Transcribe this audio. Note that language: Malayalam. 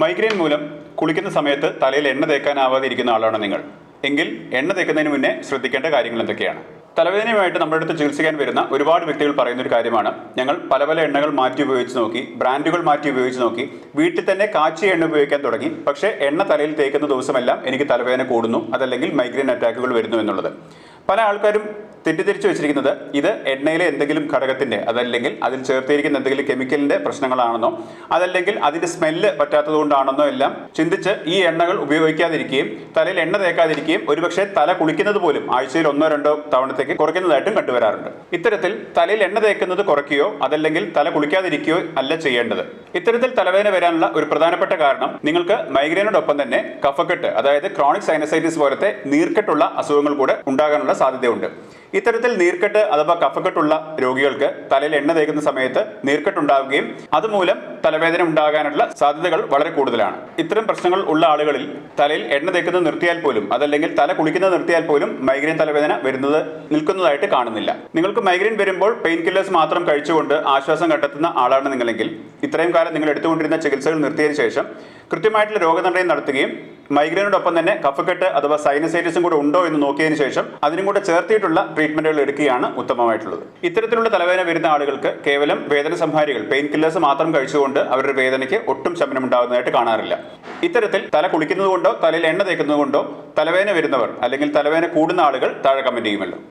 മൈഗ്രെയിൻ മൂലം കുളിക്കുന്ന സമയത്ത് തലയിൽ എണ്ണ തേക്കാനാവാതെ ഇരിക്കുന്ന ആളാണ് നിങ്ങൾ. എങ്കിൽ എണ്ണ തേക്കുന്നതിന് മുന്നേ ശ്രദ്ധിക്കേണ്ട കാര്യങ്ങൾ എന്തൊക്കെയാണ്? തലവേദനയുമായിട്ട് നമ്മുടെ അടുത്ത് ചികിത്സിക്കാൻ വരുന്ന ഒരുപാട് വ്യക്തികൾ പറയുന്ന ഒരു കാര്യമാണ്. ഞങ്ങൾ പല പല എണ്ണകൾ മാറ്റി ഉപയോഗിച്ച് നോക്കി ബ്രാൻഡുകൾ മാറ്റി ഉപയോഗിച്ച് നോക്കി വീട്ടിൽ തന്നെ കാച്ചിയ എണ്ണ ഉപയോഗിക്കാൻ തുടങ്ങി. പക്ഷേ എണ്ണ തലയിൽ തേക്കുന്ന ദിവസമെല്ലാം എനിക്ക് തലവേദന കൂടുന്നു. അതല്ലെങ്കിൽ മൈഗ്രെയിൻ അറ്റാക്കുകൾ വരുന്നു എന്നുള്ളത്. പല ആൾക്കാരും തെറ്റിദ്ധരിച്ചു വെച്ചിരിക്കുന്നത് ഇത് എണ്ണയിലെ എന്തെങ്കിലും ഘടകത്തിന്റെ അതല്ലെങ്കിൽ അതിൽ ചേർത്തിരിക്കുന്ന എന്തെങ്കിലും കെമിക്കലിന്റെ പ്രശ്നങ്ങളാണെന്നോ അതല്ലെങ്കിൽ അതിന്റെ സ്മെല്ല് പറ്റാത്തത് കൊണ്ടാണെന്നോ എല്ലാം ചിന്തിച്ച് ഈ എണ്ണകൾ ഉപയോഗിക്കാതിരിക്കുകയും തലയിൽ എണ്ണ തേക്കാതിരിക്കുകയും ഒരുപക്ഷെ തല കുളിക്കുന്നത് പോലും ആഴ്ചയിൽ ഒന്നോ രണ്ടോ തവണത്തേക്ക് കുറയ്ക്കുന്നതായിട്ടും കണ്ടുവരാറുണ്ട്. ഇത്തരത്തിൽ തലയിൽ എണ്ണ തേക്കുന്നത് കുറയ്ക്കുകയോ അതല്ലെങ്കിൽ തല കുളിക്കാതിരിക്കുകയോ അല്ല ചെയ്യേണ്ടത്. ഇത്തരത്തിൽ തലവേദന വരാനുള്ള ഒരു പ്രധാനപ്പെട്ട കാരണം നിങ്ങൾക്ക് മൈഗ്രെയിനോടൊപ്പം തന്നെ കഫക്കെട്ട് അതായത് ക്രോണിക് സൈനസൈറ്റിസ് പോലത്തെ നീർക്കെട്ടുള്ള അസുഖങ്ങൾ കൂടെ ഉണ്ടാകാനുള്ള സാധ്യതയുണ്ട്. ഇത്തരത്തിൽ നീർക്കെട്ട് അഥവാ കഫക്കെട്ടുള്ള രോഗികൾക്ക് തലയിൽ എണ്ണ തേക്കുന്ന സമയത്ത് നീർക്കെട്ടുണ്ടാവുകയും അതുമൂലം തലവേദന ഉണ്ടാകാനുള്ള സാധ്യതകൾ വളരെ കൂടുതലാണ്. ഇത്തരം പ്രശ്നങ്ങൾ ഉള്ള ആളുകളിൽ തലയിൽ എണ്ണ തേക്കുന്നത് നിർത്തിയാൽ പോലും അതല്ലെങ്കിൽ തല കുളിക്കുന്നത് നിർത്തിയാൽ പോലും മൈഗ്രെയിൻ തലവേദന വരുന്നത് നിൽക്കുന്നതായിട്ട് കാണുന്നില്ല. നിങ്ങൾക്ക് മൈഗ്രെയിൻ വരുമ്പോൾ പെയിൻ കില്ലേഴ്സ് മാത്രം കഴിച്ചുകൊണ്ട് ആശ്വാസം കണ്ടെത്തുന്ന ആളാണ് നിങ്ങളെങ്കിൽ ഇത്രയും കാലം നിങ്ങൾ എടുത്തുകൊണ്ടിരുന്ന ചികിത്സകൾ നിർത്തിയതിനു ശേഷം കൃത്യമായിട്ടുള്ള രോഗനിർണയം നടത്തുകയും മൈഗ്രെയിനോടൊപ്പം തന്നെ കഫക്കെട്ട് അഥവാ സൈനസൈറ്റിസും കൂടെ ഉണ്ടോ എന്ന് നോക്കിയതിനു ശേഷം അതിനും കൂടെ ചേർത്തിയിട്ടുള്ള ട്രീറ്റ്മെന്റുകൾ എടുക്കുകയാണ് ഉത്തമമായിട്ടുള്ളത്. ഇത്തരത്തിലുള്ള തലവേദന വരുന്ന ആളുകൾക്ക് കേവലം വേദന സംഹാരികൾ പെയിൻ കില്ലേഴ്സ് മാത്രം കഴിച്ചുകൊണ്ട് അവരുടെ വേദനയ്ക്ക് ഒട്ടും ശമനം ഉണ്ടാകുന്നതായിട്ട് കാണാറില്ല. ഇത്തരത്തിൽ തല കുളിക്കുന്നതുകൊണ്ടോ തലയിൽ എണ്ണ തേക്കുന്നതുകൊണ്ടോ തലവേദന വരുന്നവർ അല്ലെങ്കിൽ തലവേദന കൂടുന്ന ആളുകൾ താഴെ കമന്റ് ചെയ്യുമല്ലോ.